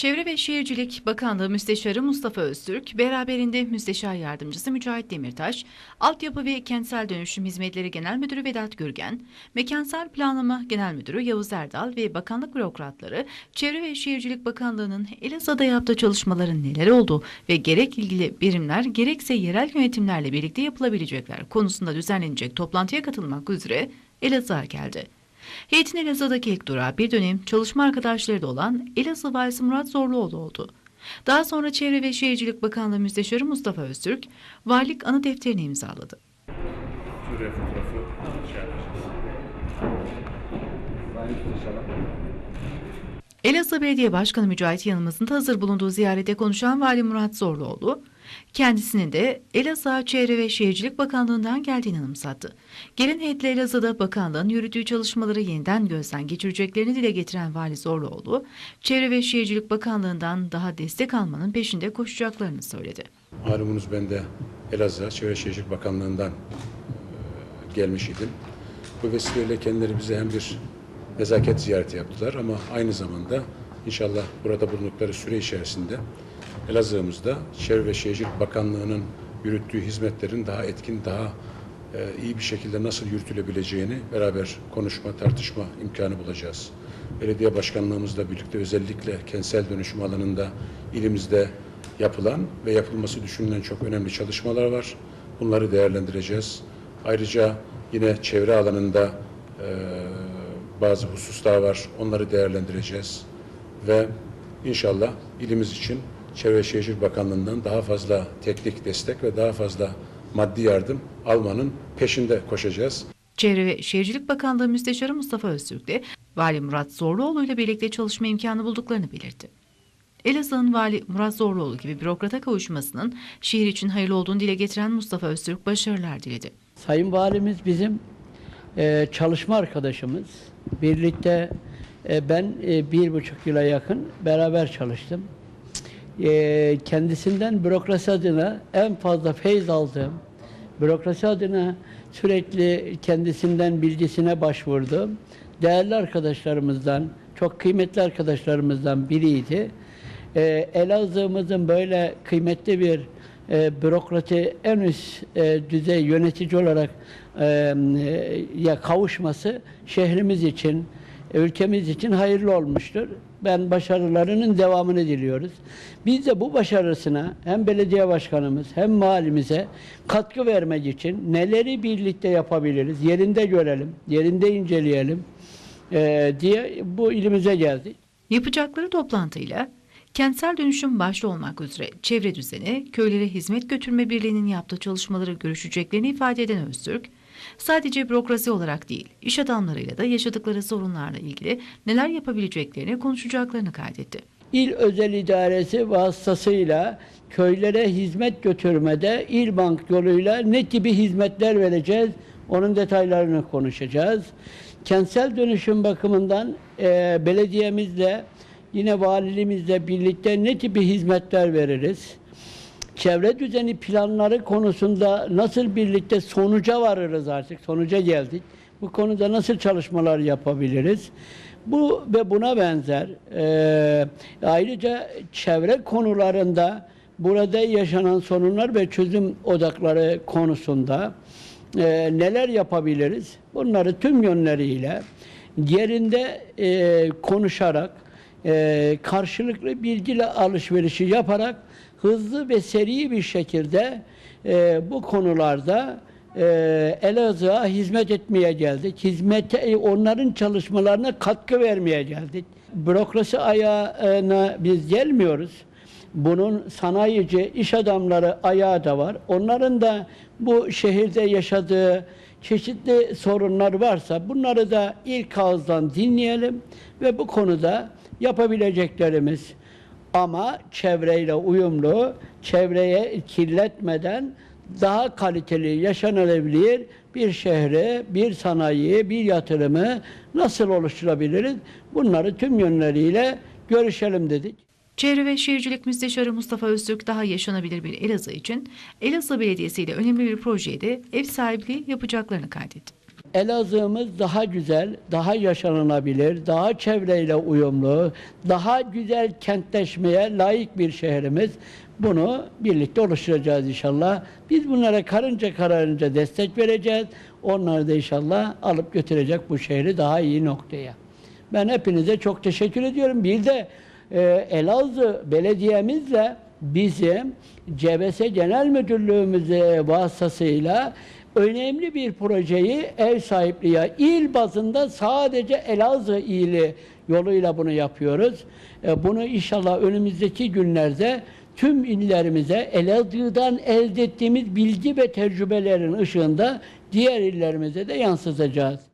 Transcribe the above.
Çevre ve Şehircilik Bakanlığı Müsteşarı Mustafa Öztürk, beraberinde Müsteşar Yardımcısı Mücahit Demirtaş, Altyapı ve Kentsel Dönüşüm Hizmetleri Genel Müdürü Vedat Gürgen, Mekansal Planlama Genel Müdürü Yavuz Erdal ve bakanlık bürokratları, Çevre ve Şehircilik Bakanlığı'nın Elazığ'da yaptığı çalışmaların neler olduğu ve gerek ilgili birimler gerekse yerel yönetimlerle birlikte yapılabilecekler konusunda düzenlenecek toplantıya katılmak üzere Elazığ'a geldi. Heyetin Elazığ'daki ilk durağı bir dönem çalışma arkadaşları da olan Elazığ Valisi Murat Zorluoğlu oldu. Daha sonra Çevre ve Şehircilik Bakanlığı Müsteşarı Mustafa Öztürk, valilik anı defterini imzaladı. Şuraya fotoğrafı yapacağız. Elazığ Belediye Başkanı Mücahit Yılmaz'ın da hazır bulunduğu ziyarete konuşan Vali Murat Zorluoğlu, kendisinin de Elazığ Çevre ve Şehircilik Bakanlığı'ndan geldiğini anımsattı. Gelin heyetle Elazığ'da bakanlığın yürüttüğü çalışmaları yeniden gözden geçireceklerini dile getiren Vali Zorluoğlu, Çevre ve Şehircilik Bakanlığı'ndan daha destek almanın peşinde koşacaklarını söyledi. Malumunuz ben de Elazığ Çevre Şehircilik Bakanlığı'ndan e, gelmiş idim. Bu vesileyle kendileri bize hem bir nezaket ziyareti yaptılar ama aynı zamanda inşallah burada bulundukları süre içerisinde Elazığ'ımızda Çevre ve Şehircilik Bakanlığı'nın yürüttüğü hizmetlerin daha etkin, daha e, iyi bir şekilde nasıl yürütülebileceğini beraber konuşma, tartışma imkanı bulacağız. Belediye başkanlığımızla birlikte özellikle kentsel dönüşüm alanında ilimizde yapılan ve yapılması düşünülen çok önemli çalışmalar var. Bunları değerlendireceğiz. Ayrıca yine çevre alanında e, bazı hususlar var. Onları değerlendireceğiz. Ve inşallah ilimiz için Çevre Şehircilik Bakanlığı'ndan daha fazla teknik destek ve daha fazla maddi yardım almanın peşinde koşacağız. Çevre ve Şehircilik Bakanlığı Müsteşarı Mustafa Öztürk de Vali Murat Zorluoğlu ile birlikte çalışma imkanı bulduklarını belirtti. Elazığ'ın Vali Murat Zorluoğlu gibi bürokrata kavuşmasının şehir için hayırlı olduğunu dile getiren Mustafa Öztürk başarılar diledi. Sayın Valimiz bizim e, çalışma arkadaşımız. Birlikte e, ben e, bir buçuk yıla yakın beraber çalıştım. E, kendisinden bürokrasi adına en fazla feyz aldığım, bürokrasi adına sürekli kendisinden bilgisine başvurduğum değerli arkadaşlarımızdan, çok kıymetli arkadaşlarımızdan biriydi. E, Elazığ'ımızın böyle kıymetli bir e, bürokrati en üst e, düzey yönetici olarak e, e, ya kavuşması şehrimiz için, ülkemiz için hayırlı olmuştur. Ben başarılarının devamını diliyoruz. Biz de bu başarısına hem belediye başkanımız hem mahallimize katkı vermek için neleri birlikte yapabiliriz, yerinde görelim, yerinde inceleyelim e, diye bu ilimize geldik. Yapacakları toplantıyla kentsel dönüşüm başta olmak üzere çevre düzeni, köylere hizmet götürme birliğinin yaptığı çalışmaları görüşeceklerini ifade eden Öztürk, sadece bürokrasi olarak değil, iş adamlarıyla da yaşadıkları sorunlarla ilgili neler yapabileceklerini konuşacaklarını kaydetti. İl özel idaresi vasıtasıyla köylere hizmet götürmede İl Bank yoluyla ne gibi hizmetler vereceğiz? Onun detaylarını konuşacağız. Kentsel dönüşüm bakımından e, belediyemizle yine valiliğimizle birlikte ne gibi hizmetler veririz? Çevre düzeni planları konusunda nasıl birlikte sonuca varırız artık? Sonuca geldik. Bu konuda nasıl çalışmalar yapabiliriz? Bu ve buna benzer e, ayrıca çevre konularında burada yaşanan sorunlar ve çözüm odakları konusunda e, neler yapabiliriz? Bunları tüm yönleriyle yerinde e, konuşarak e, karşılıklı bilgiyle alışverişi yaparak hızlı ve seri bir şekilde e, bu konularda e, Elazığ'a hizmet etmeye geldik. Hizmete, e, onların çalışmalarına katkı vermeye geldik. Bürokrasi ayağına biz gelmiyoruz. Bunun sanayici, iş adamları ayağı da var. Onların da bu şehirde yaşadığı çeşitli sorunlar varsa bunları da ilk ağızdan dinleyelim ve bu konuda yapabileceklerimiz ama çevreyle uyumlu, çevreye kirletmeden daha kaliteli, yaşanılabilir bir şehre, bir sanayi, bir yatırımı nasıl oluşturabiliriz? Bunları tüm yönleriyle görüşelim dedik. Çevre ve Şehircilik Müsteşarı Mustafa Öztürk daha yaşanabilir bir Elazığ için Elazığ Belediyesi ile önemli bir projeye de ev sahipliği yapacaklarını kaydetti. Elazığ'ımız daha güzel, daha yaşanılabilir, daha çevreyle uyumlu, daha güzel kentleşmeye layık bir şehrimiz. Bunu birlikte oluşturacağız inşallah. Biz bunlara karınca kararınca destek vereceğiz. Onlar da inşallah alıp götürecek bu şehri daha iyi noktaya. Ben hepinize çok teşekkür ediyorum. Bir de e, Elazığ belediyemizle bizim CBS Genel Müdürlüğümüz vasıtasıyla önemli bir projeyi ev sahipliği il bazında sadece Elazığ ili yoluyla bunu yapıyoruz. E, bunu inşallah önümüzdeki günlerde tüm illerimize Elazığ'dan elde ettiğimiz bilgi ve tecrübelerin ışığında diğer illerimize de yansıtacağız.